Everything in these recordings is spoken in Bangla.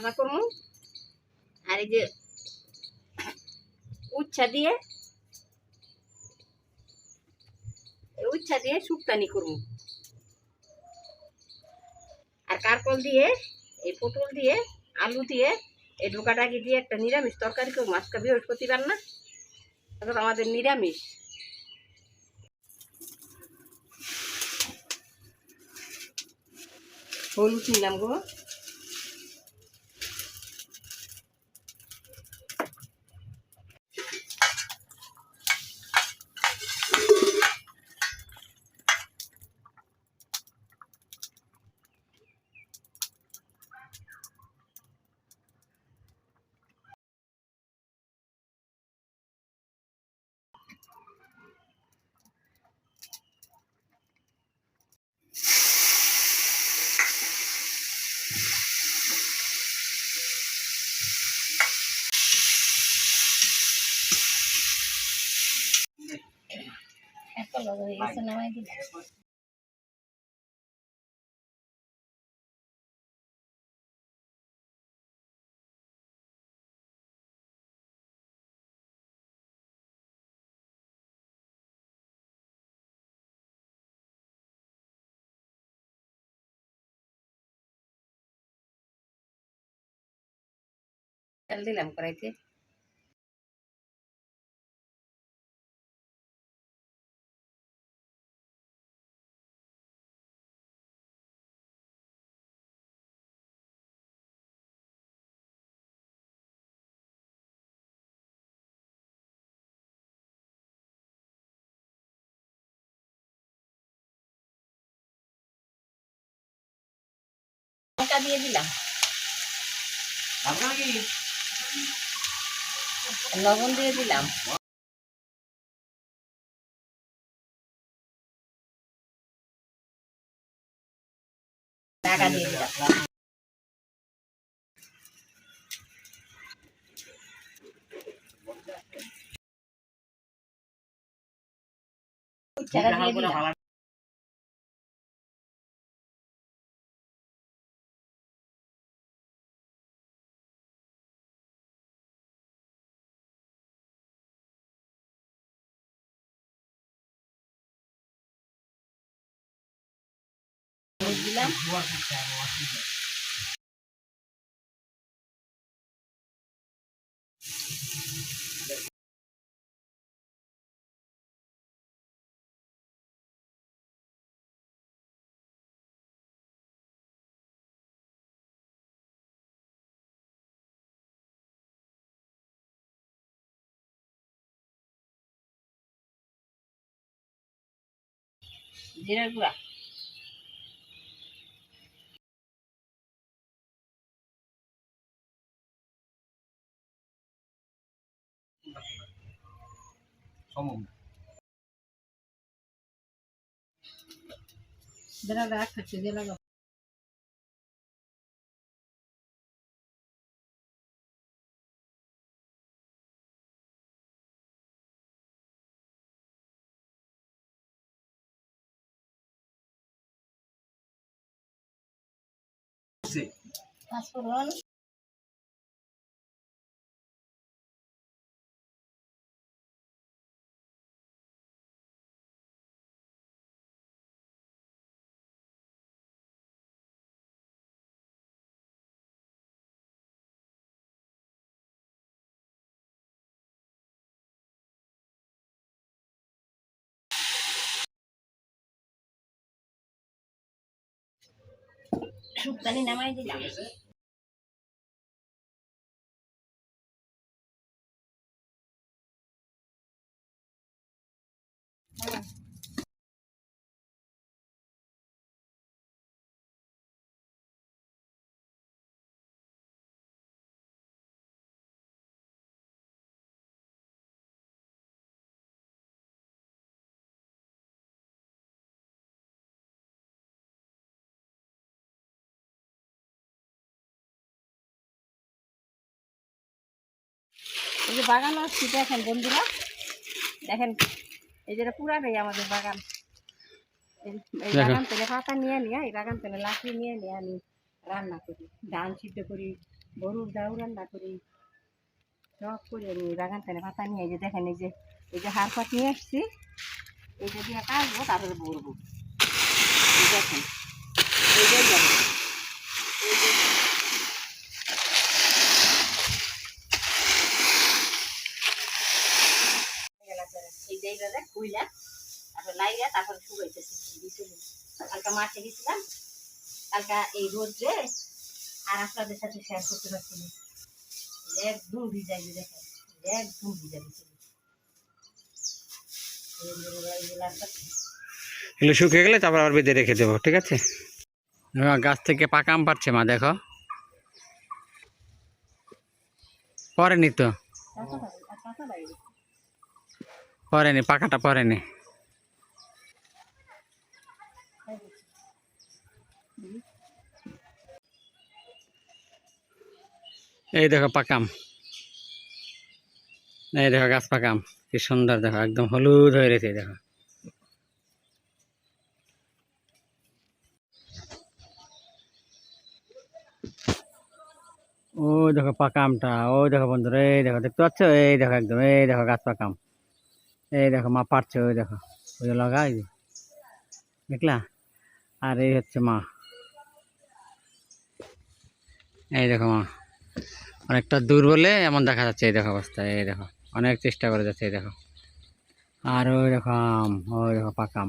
রান্না করব। আর এই যে উচ্ছা দিয়ে উচ্ছা দিয়ে শুক্তানি করব। আর কারকল দিয়ে, এই পটল দিয়ে, আলু দিয়ে, এই ঢোকাটাকে দিয়ে একটা নিরামিষ তরকারি করব। আজকে বৃহস্পতিবার না এখন আমাদের নিরামিষ। হলুদ নিলাম গো। হয়ে গেছে নামাই দিলে তেল দিলাম কড়াইতে লঙ্কা দিয়ে দিলাম। লবণ দিয়ে দিলাম। টাকা দিয়ে দিলাম। টাকা দিয়ে দিলাম। দিলাম। জিরার গুঁড়া। somos una. Sí. ¿Estás শুকতানি নামাই দিলাম। এই যে বাগান আসছি দেখেন বন্ধুরা? দেখেন এই যেটা পুরাটাই আমাদের বাগান। এই- বাগান থেকে পাতা নিয়ে নিয়ে এই বাগান থেকে লাকড়ি নিয়ে নিয়ে আমি রান্না করি। ধান সিদ্ধ করি গরুর দাউ রান্না করি। সব করি আমি এই বাগান থেকে পাতা নিয়ে। এই যে দেখেন এই যে এই যে হাড় পাত নিয়ে আসছি এই যে দিয়ে কাটবো তারপরে এই দেখেন এই যে দেখেন। এই যে এই কুইলা তারপরে লাইয়া তারপরে শুকাইতেছি। কালকে মাঠে গেছিলাম কালকে এই রোদ্রে আর আপনাদের সাথে শেয়ার করতে পারছি না। একদম ভিজাই দেখেন একদম ভিজা দিচ্ছে এগুলো শুকিয়ে গেলে তারপর আবার বেঁধে রেখে দেবো ঠিক আছে? এবার গাছ থেকে পাকা আম পাচ্ছে মা দেখো। পরেনি তো? পরেনি পাকাটা পরেনি। এই দেখো পাকাম। এই দেখো গাছ পাকাম, কি সুন্দর দেখো, একদম হলুদ হয়ে রয়েছে দেখো। ওই দেখো পাকা আমটা ওই দেখো বন্ধুরা, এই দেখো, দেখতে পাচ্ছ? এই দেখো একদম, এই দেখো গাছ পাকাম। এই দেখো, মা পারছে, ওই দেখো, ওই যে লগা দেখলা? আর এই হচ্ছে মা। এই দেখো মা, অনেকটা দূর বলে এমন দেখা যাচ্ছে, এই দেখো অবস্থা, এই দেখো, অনেক চেষ্টা করে যাচ্ছে, এই দেখো। আর ওই দেখো আম, ওই দেখো পাকাম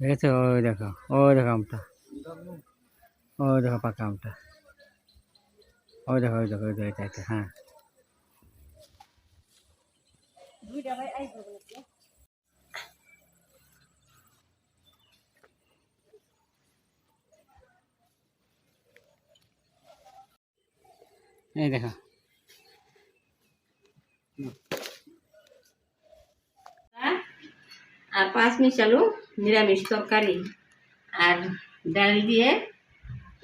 দেখেছ? ওই দেখো ওই দেখো আমটা, ওই দেখো পাকা আমটা। ওই দেখো ওই দেখো ওই দেখো হ্যাঁ। দুইটা ভাই এই দেখো। আর পাঁচ মিশালু নিরামিষ তরকারি আর ডাল দিয়ে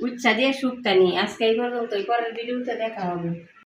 উচ্ছা দিয়ে শুক্তা নিই আজকে এই পর্যন্ত পরের ভিডিওতে দেখা হবে।